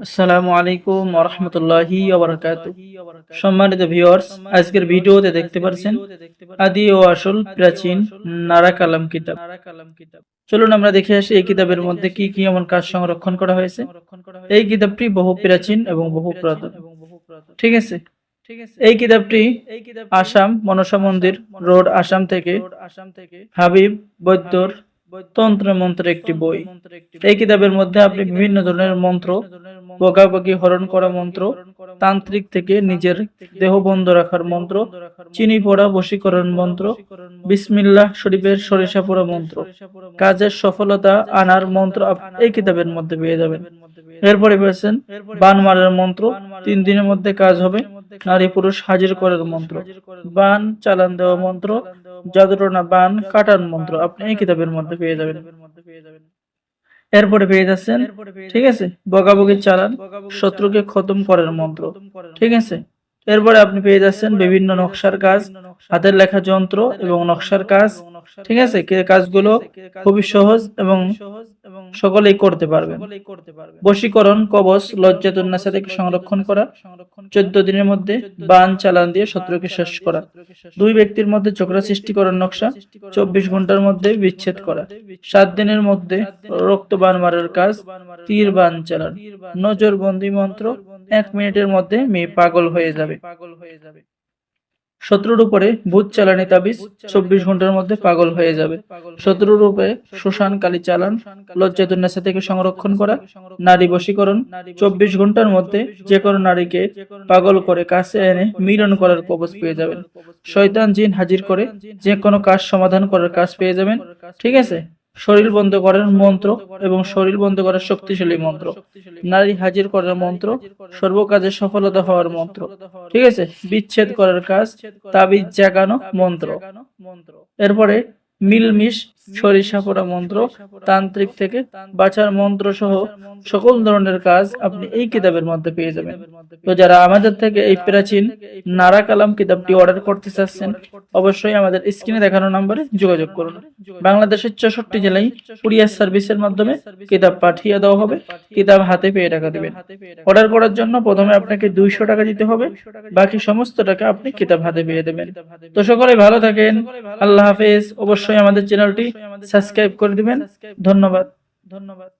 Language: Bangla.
আসসালামু আলাইকুম ওরহমতুল্লাহি সম্মানিত ভিউয়ার্স, আজকের ভিডিওতে দেখতে পাচ্ছেন আদি ও আসল প্রাচীন নারা কালাম কিতাব। চলুন আমরা দেখে আসি এই কিতাবের মধ্যে কি কি এমন কাজ সংরক্ষণ করা হয়েছে। এই কিতাবটি বহু প্রাচীন এবং বহু পুরাতন। ঠিক আছে? এই কিতাবটি আসাম মনসা মন্দির রোড আসাম থেকে হাবিব বৈদ্যর তন্ত্র মন্ত্রের একটি বই। এই কিতাবের মধ্যে আপনি বিভিন্ন ধরনের মন্ত্র বগাবগি হরণ করা মন্ত্র, তান্ত্রিক থেকে নিজের দেহ বন্ধ রাখার মন্ত্র, চিনি পড়া বশীকরণ মন্ত্র, বিসমিল্লাহ শরীফের সরিষা পোড়া মন্ত্র। কাজের সফলতা আনার মন্ত্র এই কিতাবের মধ্যে পেয়ে যাবেন। এরপরে পেয়েছেন বান মারার মন্ত্র, তিন দিনের মধ্যে কাজ হবে, নারী পুরুষ হাজির করার মন্ত্র। বান চালান দেওয়া মন্ত্র জাদুটনা বান কাটার মন্ত্র, আপনি এই কিতাবের মধ্যে পেয়ে যাবেন। এরপরে পেয়ে যাচ্ছেন ঠিক আছে? বগাবগি চালান শত্রুকে খতম করার মন্ত্র ঠিক আছে? এরপরে আপনি পেয়ে যাচ্ছেন বিভিন্ন নকশার কাজ হাতের লেখা যন্ত্র এবং নকশার কাজ ঠিক আছে? কাজগুলো খুবই সহজ এবং সকলেই করতে পারবেন। বশীকরণ কবচ লজ্জাতুন্নাসা থেকে সংরক্ষণ করা। চোদ্দ দিনের মধ্যে বান চালান দিয়ে শত্রুকে শেষ করা। দুই ব্যক্তির মধ্যে চক্রা সৃষ্টি করার নকশা চব্বিশ ঘণ্টার মধ্যে বিচ্ছেদ করা। সাত দিনের মধ্যে রক্ত বান মারার কাজ তীর বান চালান। নজর বন্দি মন্ত্র এক মিনিটের মধ্যে মেয়ে পাগল হয়ে যাবে। পাগল হয়ে যাবে। শত্রুর উপরে ভূত চালানি তাবিজ চব্বিশ ঘণ্টার মধ্যে পাগল হয়ে যাবে। শত্রুর উপরে শ্মশান কালী চালান লজ্জাতুন্নাসা থেকে সংরক্ষণ করা নারী বশীকরণ চব্বিশ ঘণ্টার মধ্যে যে কোনো নারীকে পাগল করে কাছে এনে মিলন করার কবচ পেয়ে যাবেন। শয়তান জিন হাজির করে যে কোনো কাজ সমাধান করার কাজ পেয়ে যাবেন। ঠিক আছে? শরীর বন্ধ করার মন্ত্র এবং শরীর বন্ধ করার শক্তিশালী মন্ত্র। নারী হাজির করার মন্ত্র সর্বকাজে সফলতা হওয়ার মন্ত্র। ঠিক আছে? বিচ্ছেদ করার কাজ, তাবিজ জাগানো মন্ত্র। এরপরে মিলমিশ সরিষা পড়া মন্ত্র, তান্ত্রিক থেকে বাঁচার মন্ত্র সহ সকল ধরনের কাজ আপনি এই কিতাবের মধ্যে পেয়ে যাবেন। তো যারা আমাদের থেকে এই প্রাচীন নারা কালাম কিতাবটি অর্ডার করতে চাচ্ছেন, অবশ্যই আমাদের স্ক্রিনে দেখানো নম্বরে যোগাযোগ করুন। বাংলাদেশের চৌষট্টি জেলায় কুরিয়ার সার্ভিসের মাধ্যমে কিতাব পাঠিয়ে দেওয়া হবে। কিতাব হাতে পেয়ে টাকা দেবেন। অর্ডার করার জন্য প্রথমে আপনাকে দুইশো টাকা দিতে হবে। বাকি সমস্ত টাকা আপনি কিতাব হাতে পেয়ে দেবেন। তো সকলে ভালো থাকেন। আল্লাহ হাফেজ। অবশ্যই আমাদের চ্যানেলটি সাবস্ক্রাইব করে দিবেন। ধন্যবাদ। ধন্যবাদ।